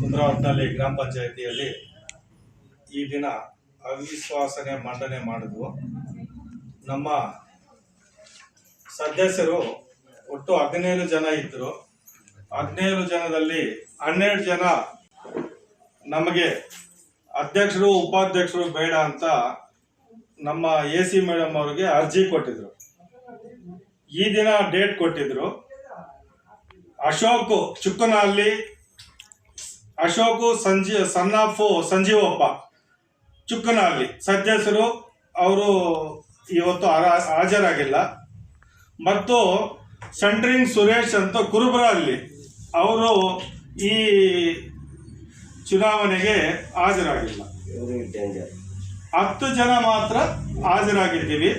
ಕುಂದ್ರಾವತ್ನಲ್ಲಿ ಗ್ರಾಮ ಪಂಚಾಯತಿಯಲ್ಲಿ ಈ ದಿನ ಅವಿಶ್ವಾಸನೆ ಮಂಡನೆ ಮಾಡಿದ್ವು. ನಮ್ಮ ಸದಸ್ಯರು ಒಟ್ಟು ಹದಿನೇಳು ಜನ ಇದ್ದರು ಹದಿನೇಳು ಜನದಲ್ಲಿ ಹನ್ನೆರಡು ಜನ ನಮಗೆ ಅಧ್ಯಕ್ಷರು, ಉಪಾಧ್ಯಕ್ಷರು ಬೇಡ ಅಂತ ನಮ್ಮ ಎ ಸಿ ಮೇಡಮ್ ಅವರಿಗೆ ಅರ್ಜಿ ಕೊಟ್ಟಿದ್ರು. ಈ ದಿನ ಡೇಟ್ ಕೊಟ್ಟಿದ್ರು. Ashok Chukkanahalli, Ashok Sanji son of Sanjeevappa Chukkanahalli. ಸದಸ್ಯರು ಅವರು ಇವತ್ತು ಹಾಜರಾಗಿಲ್ಲ. ಮತ್ತು ಸೆಂಟ್ರಿಂಗ್ ಸುರೇಶ್ ಅಂತ ಕುರುಬರಲ್ಲಿ ಅವರು ಈ ಚುನಾವಣೆಗೆ ಹಾಜರಾಗಿಲ್ಲ. ಹತ್ತು ಜನ ಮಾತ್ರ ಹಾಜರಾಗಿದ್ದೀವಿ.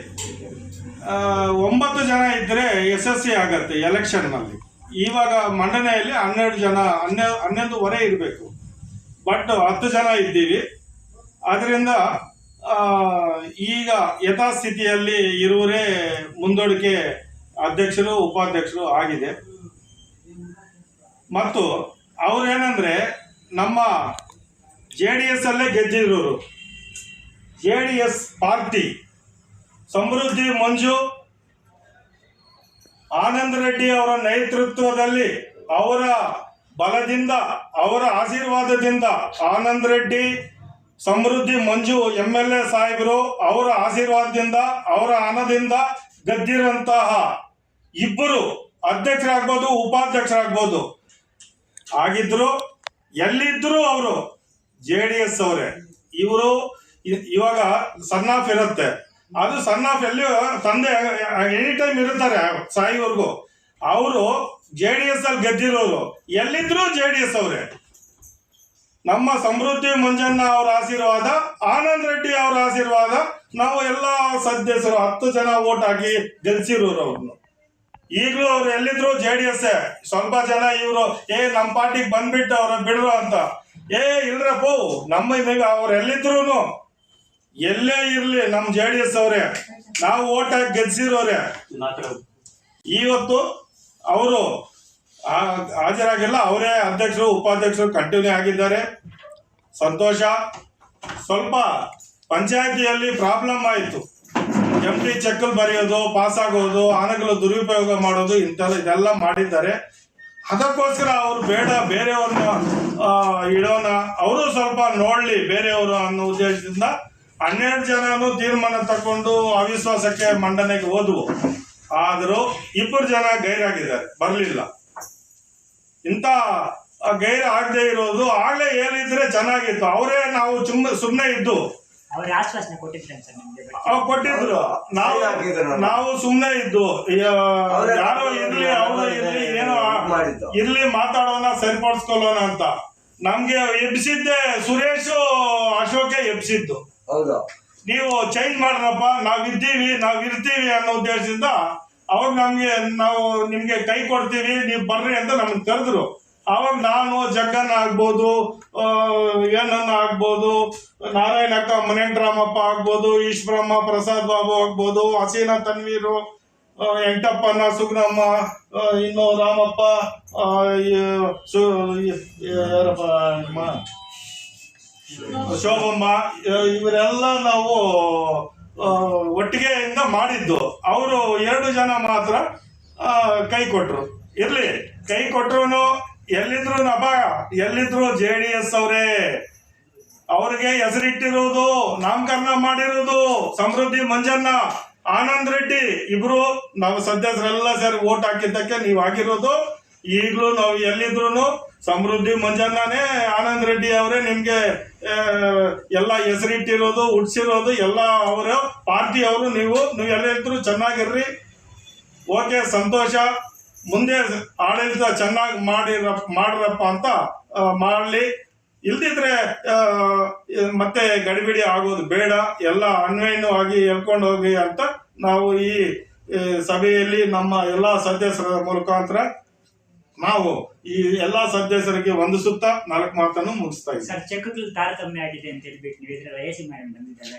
ಒಂಬತ್ತು ಜನ ಇದ್ದರೆ ಯಶಸ್ವಿ ಆಗತ್ತೆ ಎಲೆಕ್ಷನ್ನಲ್ಲಿ ಇವಾಗ ಮಂಡನೆಯಲ್ಲಿ ಹನ್ನೆರಡು ಜನ, ಹನ್ನೆ, ಹನ್ನೊಂದುವರೆ ಇರಬೇಕು. ಬಟ್ ಹತ್ತು ಜನ ಇದ್ದೀವಿ. ಅದರಿಂದ ಈಗ ಯಥಾಸ್ಥಿತಿಯಲ್ಲಿ ಇರುವರೇ ಮುಂದೂಡಿಕೆ ಅಧ್ಯಕ್ಷರು, ಉಪಾಧ್ಯಕ್ಷರು ಆಗಿದೆ. ಮತ್ತು ಅವ್ರೇನಂದ್ರೆ, ನಮ್ಮ ಜೆ ಡಿ ಎಸ್ ಅಲ್ಲೇ ಗೆದ್ದಿರೋರು. J D S party. Samruddhi Manju Anand Reddy ಅವರ ನೇತೃತ್ವದಲ್ಲಿ ಅವರ ಬಲದಿಂದ, ಅವರ ಆಶೀರ್ವಾದದಿಂದ Anand Reddy, Samruddhi Manju M L A ಸಾಹೇಬರು ಅವರ ಆಶೀರ್ವಾದದಿಂದ, ಅವರ ಹಣದಿಂದ ಗದ್ದಿರುವಂತಹ ಇಬ್ಬರು ಅಧ್ಯಕ್ಷರಾಗ್ಬೋದು, ಉಪಾಧ್ಯಕ್ಷರಾಗ್ಬೋದು. ಆಗಿದ್ರು, ಎಲ್ಲಿದ್ರು ಅವರು, ಜೆ ಡಿ ಎಸ್ ಅವರೇ. ಇವರು ಇವಾಗ ಸನ್ ಆಫ್ ಇರುತ್ತೆ. ಅದು ಸನ್ ಆಫ್ ಎಲ್ಲೂ ತಂದೆ ಎನಿ ಟೈಮ್ ಇರುತ್ತಾರೆ ಸಾಯಿವರೆಗೂ. ಅವರು ಜೆ ಡಿ ಎಸ್ ಅಲ್ಲಿ ಗೆದ್ದಿರೋರು. ಎಲ್ಲಿದ್ರು ಜೆ ಡಿ ಎಸ್ ಅವರೇ. ನಮ್ಮ ಸಮೃದ್ಧಿ ಮಂಜಣ್ಣ ಅವರ ಆಶೀರ್ವಾದ, ಆನಂದ್ ರೆಡ್ಡಿ ಅವರ ಆಶೀರ್ವಾದ, ನಾವು ಎಲ್ಲ ಸದಸ್ಯರು ಹತ್ತು ಜನ ಓಟ್ ಹಾಕಿ ಗೆಲ್ಸಿರೋರು ಅವ್ರನ್ನು ಈಗಲೂ ಅವ್ರು ಎಲ್ಲಿದ್ರು ಜೆ ಡಿ ಎಸ್ ಸ್ವಲ್ಪ ಜನ ಇವರು, ಏ ನಮ್ಮ ಪಾರ್ಟಿಗೆ ಬಂದ್ಬಿಟ್ಟು ಅವ್ರ ಬಿಡ್ರು ಅಂತ. ಏ, ಇಲ್ರಪ್ಪ, ನಮ್ಮ ಅವ್ರು ಎಲ್ಲಿದ್ರು ಎಲ್ಲೇ ಇರ್ಲಿ ನಮ್ಮ ಜೆ ಡಿ ಎಸ್ ಅವರೇ. ನಾವು ಓಟ್ ಹಾಕಿ ಗೆದ್ಸಿರೋರೆ. ಇವತ್ತು ಅವರು ಹಾಜರಾಗಿಲ್ಲ, ಅವರೇ ಅಧ್ಯಕ್ಷರು, ಉಪಾಧ್ಯಕ್ಷರು ಕಂಟಿನ್ಯೂ ಆಗಿದ್ದಾರೆ. ಸಂತೋಷ. ಸ್ವಲ್ಪ ಪಂಚಾಯತಿಯಲ್ಲಿ ಪ್ರಾಬ್ಲಮ್ ಆಯಿತು. ಎಂ ಟಿ ಚೆಕ್ಕಲ್ ಬರೆಯೋದು ಪಾಸ್ ಆಗೋದು, ಆನೆಗಳು ದುರುಪಯೋಗ ಮಾಡೋದು ಇಂಥದ್ದು ಇದೆಲ್ಲ ಮಾಡಿದ್ದಾರೆ. ಅದಕ್ಕೋಸ್ಕರ ಅವರು ಬೇಡ, ಬೇರೆಯವ್ರನ್ನ ಇಡೋಣ. ಅವರು ಸ್ವಲ್ಪ ನೋಡಲಿ, ಬೇರೆಯವರು ಅನ್ನೋ ಉದ್ದೇಶದಿಂದ ಹನ್ನೆರಡು ಜನನು ತೀರ್ಮಾನ ತಕೊಂಡು ಅವಿಶ್ವಾಸಕ್ಕೆ ಮಂಡನೆಗೆ ಹೋದವು. ಆದರೂ ಇಬ್ಬರು ಜನ ಗೈರಾಗಿದ್ದಾರೆ. ಬರಲಿಲ್ಲ. ಇಂಥ ಆ, ಗೈರು ಆಗದೆ ಇರೋದು ಆಗಲೇ ಹೇಳಿದ್ರೆ ಚೆನ್ನಾಗಿತ್ತು. ಅವರೇ ನಾವು ಸುಮ್ಮನೆ ಸುಮ್ಮನೆ ಇದ್ದು. ಕೊಟ್ಟಿದ್ರು. ನಾವು ನಾವು ಸುಮ್ಮನೆ ಇದ್ದು. ಯಾರೋ ಇರ್ಲಿ ಅವರು ಇರ್ಲಿ ಏನೋ. ಇರ್ಲಿ ಮಾತಾಡೋಣ ಸರಿಪಡಿಸ್ಕೊಳ್ಳೋಣ ಅಂತ. ನಮ್ಗೆ ಎಬ್ಸಿದ್ದೆ ಸುರೇಶ್ ಅಶೋಕೆ ಎಬ್ಸಿದ್ದು ಹೌದು. ನೀವು ಚೇಂಜ್ ಮಾಡ್ರಪ್ಪ, ನಾವ್ ಇದ್ದೀವಿ, ನಾವ್ ಇರ್ತೀವಿ ಅನ್ನೋ ಉದ್ದೇಶದಿಂದ ಅವಾಗ ನಮ್ಗೆ, ನಾವು ನಿಮ್ಗೆ ಕೈ ಕೊಡ್ತೀವಿ, ನೀವು ಬರ್ರಿ ಅಂತ ನಮ್ಗೆ ಕರೆದ್ರು. ಅವಾಗ ನಾನು, ಜಗ್ಗನ್ ಆಗ್ಬೋದು ಏನನ್ನ ಆಗ್ಬೋದು, ನಾರಾಯಣ ಅಕ್ಕ ರಾಮಪ್ಪ ಆಗ್ಬೋದು, ಈಶ್ವರಮ್ಮ, ಪ್ರಸಾದ್ ಬಾಬು ಆಗ್ಬೋದು, ಹಸೀನಾ ತನ್ವೀರು ಎಂಟಪ್ಪನ ಸುಗ್ನಮ್ಮ ಇನ್ನು ರಾಮಪ್ಪ ಯಾರಪ್ಪ ಶೋಭಮ್ಮ ಇವರೆಲ್ಲ ನಾವು ಒಟ್ಟಿಗೆಯಿಂದ ಮಾಡಿದ್ದು. ಅವರು ಎರಡು ಜನ ಮಾತ್ರ ಕೈ ಕೊಟ್ಟರು ಇರ್ಲಿ, ಕೈ ಕೊಟ್ರು ಎಲ್ಲಿದ್ರು ನಭ, ಎಲ್ಲಿದ್ರು ಜೆ ಡಿ ಎಸ್ ಅವರೇ. ಅವ್ರಿಗೆ ಹೆಸರಿಟ್ಟಿರೋದು, ನಾಮಕರಣ ಮಾಡಿರೋದು, ಸಮೃದ್ಧಿ ಮಂಜಣ್ಣ, ಆನಂದ್ ರೆಡ್ಡಿ. ಇಬ್ರು ನಾವು ಸದಸ್ಯರೆಲ್ಲ ಸೇರಿ ಓಟ್ ಹಾಕಿದ್ದಕ್ಕೆ ನೀವು ಆಗಿರೋದು, ಈಗಲೂ ನಾವು ಎಲ್ಲಿದ್ರು ಸಮೃದ್ಧಿ ಮಂಜಣ್ಣನೇ ಆನಂದ್ ರೆಡ್ಡಿ ಅವರೇ ನಿಮ್ಗೆ ಎಲ್ಲ ಹೆಸರಿಟ್ಟಿರೋದು, ಉಡ್ಸಿರೋದು, ಎಲ್ಲ ಅವರು, ಪಾರ್ಟಿ ಅವರು ನೀವು ನೀವು ಎಲ್ಲ ಇದ್ರು ಚೆನ್ನಾಗಿರ್ರಿ. ಓಕೆ, ಸಂತೋಷ. ಮುಂದೆ ಆಡಳಿತ ಚೆನ್ನಾಗಿ ಮಾಡಿರ, ಮಾಡ್ರಪ್ಪ ಅಂತ ಮಾಡಲಿ. ಇಲ್ದಿದ್ರೆ ಮತ್ತೆ ಗಡಿಬಿಡಿ ಆಗೋದು ಬೇಡ. ಎಲ್ಲ ಅನ್ವಯವಾಗಿ ಎಳ್ಕೊಂಡು ಹೋಗಿ ಅಂತ ನಾವು ಈ ಸಭೆಯಲ್ಲಿ ನಮ್ಮ ಎಲ್ಲ ಸದಸ್ಯರ ಮುಖಾಂತರ ನಾವು ಈ ಎಲ್ಲಾ ಸದಸ್ಯರಿಗೆ ವಂದಿಸುತ್ತಾ ನಾಲ್ಕು ಮಾತನ್ನು ಮುಗಿಸ್ತಾ ಇದ್ದೀವಿ. ಸರ್ ಚೆಕ್ಗಳು ತಾರತಮ್ಯ ಆಗಿದೆ ಅಂತ ಹೇಳ್ಬಿಟ್ಟು ನೀವು ಎ ಸಿ ಮೇಡಮ್ ಬಂದಿದ್ದಾರೆ.